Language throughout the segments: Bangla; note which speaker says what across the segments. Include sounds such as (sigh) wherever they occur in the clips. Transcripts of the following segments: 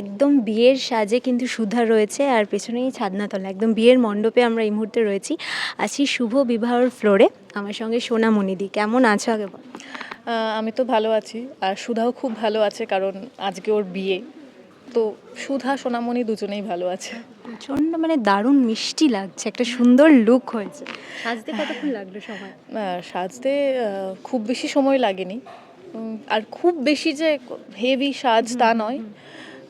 Speaker 1: একদম বিয়ের সাজে কিন্তু সুধা রয়েছে আর পেছনেই ছাদনাতলা একদম বিয়ের মণ্ডপে আমরা এই মুহূর্তে রয়েছি। আছি শুভ বিবাহর ফ্লোরে আমার সঙ্গে সোনামণিদি কেমন আছো আগে বল?
Speaker 2: আমি তো ভালো আছি আর সুধাও খুব ভালো আছে কারণ আজকে ওর বিয়ে। তো সুধা সোনামণি দুজনেই ভালো আছে।
Speaker 1: প্রচণ্ড মানে দারুণ মিষ্টি লাগছে একটা সুন্দর লুক হয়েছে। সাজতে কতক্ষণ লাগল সময়
Speaker 2: সাজতে খুব বেশি সময় লাগেনি। আর খুব বেশি যে হেভি সাজ তা নয়।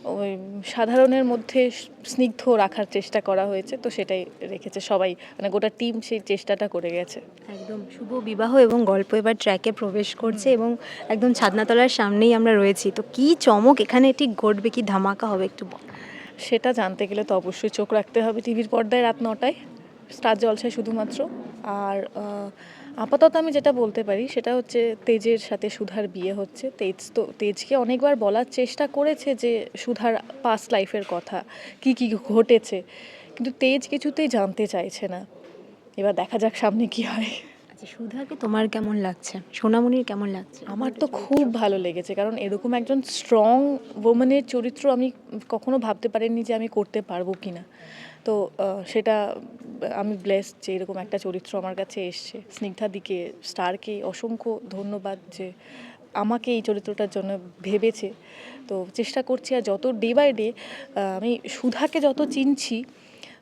Speaker 2: ওই সাধারণের মধ্যে স্নিগ্ধ রাখার চেষ্টা করা হয়েছে তো সেটাই রেখেছে সবাই। মানে গোটা টিম সেই চেষ্টাটা করে গেছে।
Speaker 1: একদম। শুভ বিবাহ এবং গল্প এবার ট্র্যাকে প্রবেশ করছে এবং একদম ছাদনাতলার সামনেই আমরা রয়েছি। তো কি চমক এখানে ঠিক ঘটবে কি ধামাকা হবে একটু
Speaker 2: সেটা জানতে গেলে তো অবশ্যই চোখ রাখতে হবে। টিভির পর্দায় রাত নটায়। স্টার জলসায় শুধুমাত্র। আর আপাতত আমি যেটা বলতে পারি সেটা হচ্ছে তেজের সাথে সুধার বিয়ে হচ্ছে। তেজ তো, তেজকে অনেকবার বলার চেষ্টা করেছে যে সুধার পাস্ট লাইফের কথা, কি কি ঘটেছে। কিন্তু তেজ কিছুতেই জানতে চাইছে না। এবার দেখা যাক সামনে কি হয়।
Speaker 1: আচ্ছা সুধাকে তোমার কেমন লাগছে? সোনামণির কেমন লাগছে?
Speaker 2: আমার তো খুব ভালো লেগেছে, কারণ এরকম একজন স্ট্রং ওমেনের চরিত্র আমি কখনো ভাবতে পারিনি যে আমি করতে পারব কি না তো সেটা, আমি ব্লেসড যে এরকম একটা চরিত্র আমার কাছে এসছে। স্নিগ্ধাদিকে স্টারকে অসংখ্য ধন্যবাদ যে আমাকে এই চরিত্রটার জন্য ভেবেছে। তো চেষ্টা করছি আর যত ডে বাই ডে আমি সুধাকে যত চিনছি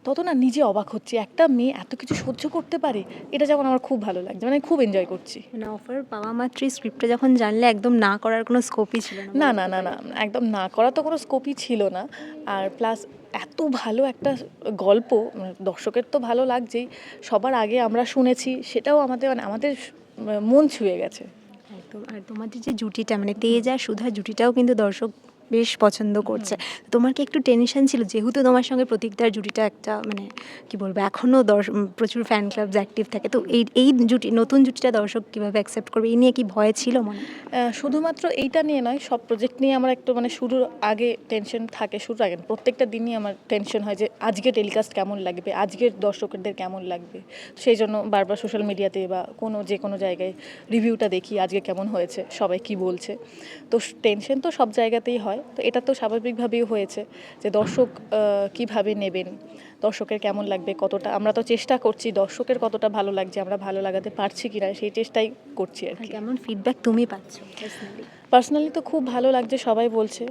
Speaker 2: তত না নিজে অবাক হচ্ছে। একটা মেয়ে এত কিছু সহ্য করতে পারে এটা যেমন আমার খুব ভালো লাগছে। মানে খুব এনজয় করছি।
Speaker 1: মানে অফার পাওয়া মাত্রই স্ক্রিপ্টটা যখন জানলে একদম না করার কোনো স্কোপই ছিল
Speaker 2: না। না না না একদম না করা তো কোনো স্কোপই ছিল না। আর প্লাস এত ভালো একটা গল্প মানে দর্শকের তো ভালো লাগছেই। সবার আগে আমরা শুনেছি সেটাও আমাদের মানে আমাদের মন ছুঁয়ে গেছে।
Speaker 1: একদম। আর তোমাদের যে জুটিটা মানে তেজ আর সুধা জুটিটাও কিন্তু দর্শক বেশ পছন্দ করছে। তোমার কি একটু টেনশন ছিল? যেহেতু তোমার সঙ্গে প্রতীকদার জুটিটা একটা মানে কি বলব এখনও দর্শ প্রচুর ফ্যান ক্লাবস অ্যাক্টিভ থাকে। তো এই এই জুটি নতুন জুটিটা দর্শক কীভাবে অ্যাকসেপ্ট করবে? এই নিয়ে কি ভয় ছিল মনে?
Speaker 2: শুধুমাত্র এইটা নিয়ে নয় সব প্রজেক্ট নিয়ে আমার একটু মানে শুরুর আগে টেনশন থাকে শুরুর আগে প্রত্যেকটা দিনই আমার টেনশন হয় যে আজকে টেলিকাস্ট কেমন লাগবে আজকের দর্শকদের কেমন লাগবে। সেই জন্য বারবার সোশ্যাল মিডিয়াতে বা কোনো যে কোনো জায়গায় রিভিউটা দেখি আজকে কেমন হয়েছে সবাই কি বলছে। তো টেনশন তো সব জায়গাতেই হয়। তো এটা তো স্বাভাবিকভাবেই হয়েছে যে দর্শক কীভাবে নেবেন দর্শকের কেমন লাগবে কতটা আমরা তো চেষ্টা করছি দর্শকের কতটা ভালো লাগছে আমরা ভালো লাগাতে পারছি কিনা সেই চেষ্টাই করছি আর
Speaker 1: কেমন ফিডব্যাক তুমি পাচ্ছ
Speaker 2: পার্সোনালি তো খুব ভালো লাগছে সবাই বলছে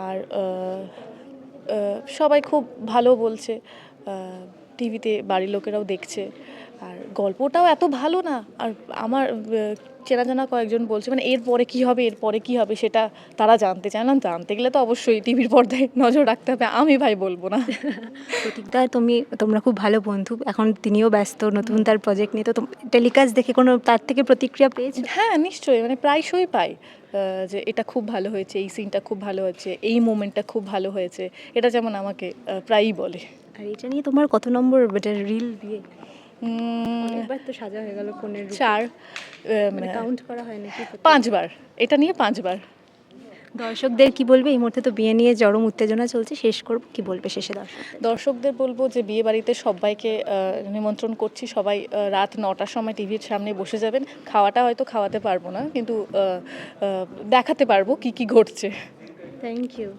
Speaker 2: আর সবাই খুব ভালো বলছে টিভিতে বাড়ির লোকেরাও দেখছে আর গল্পটাও এত ভালো না আর আমার চেনা জানা কয়েকজন বলছে মানে এরপরে কি হবে এরপরে কি হবে সেটা তারা জানতে চায় না। জানতে গেলে তো অবশ্যই টিভির পর্দায় (laughs) নজর রাখতে হবে আমি ভাই বলব না। (laughs)
Speaker 1: প্রতীকদা তুমি তোমরা খুব ভালো বন্ধু এখন তিনিও ব্যস্ত নতুন তার প্রজেক্ট নিয়ে তো টেলিকাস্ট দেখে কোনো তার থেকে প্রতিক্রিয়া পেয়েছ?
Speaker 2: হ্যাঁ নিশ্চয়ই মানে প্রায়শই পাই যে এটা খুব ভালো হয়েছে এই সিনটা খুব ভালো হয়েছে এই মোমেন্টটা খুব ভালো হয়েছে এটা যেমন আমাকে প্রায়ই বলে।
Speaker 1: আর এটা নিয়ে তোমার কত নম্বর রিল বিয়ে তো সাজা হয়ে গেল কোনের
Speaker 2: চার
Speaker 1: মানে কাউন্ট করা হয় নাকি
Speaker 2: পাঁচবার এটা নিয়ে পাঁচবার।
Speaker 1: দর্শকদের কি বলবে? এই মুহূর্তে তো বিয়ে নিয়ে চরম উত্তেজনা চলছে শেষ করব কি বলবে শেষে দর্শক?
Speaker 2: দর্শকদের বলব যে বিয়ে বাড়িতে সবাইকে নিমন্ত্রণ করছি সবাই রাত নটার সময় টিভির সামনে বসে যাবেন। খাওয়াটা হয়তো খাওয়াতে পারব না কিন্তু দেখাতে পারব কি কি ঘটছে।
Speaker 1: Thank you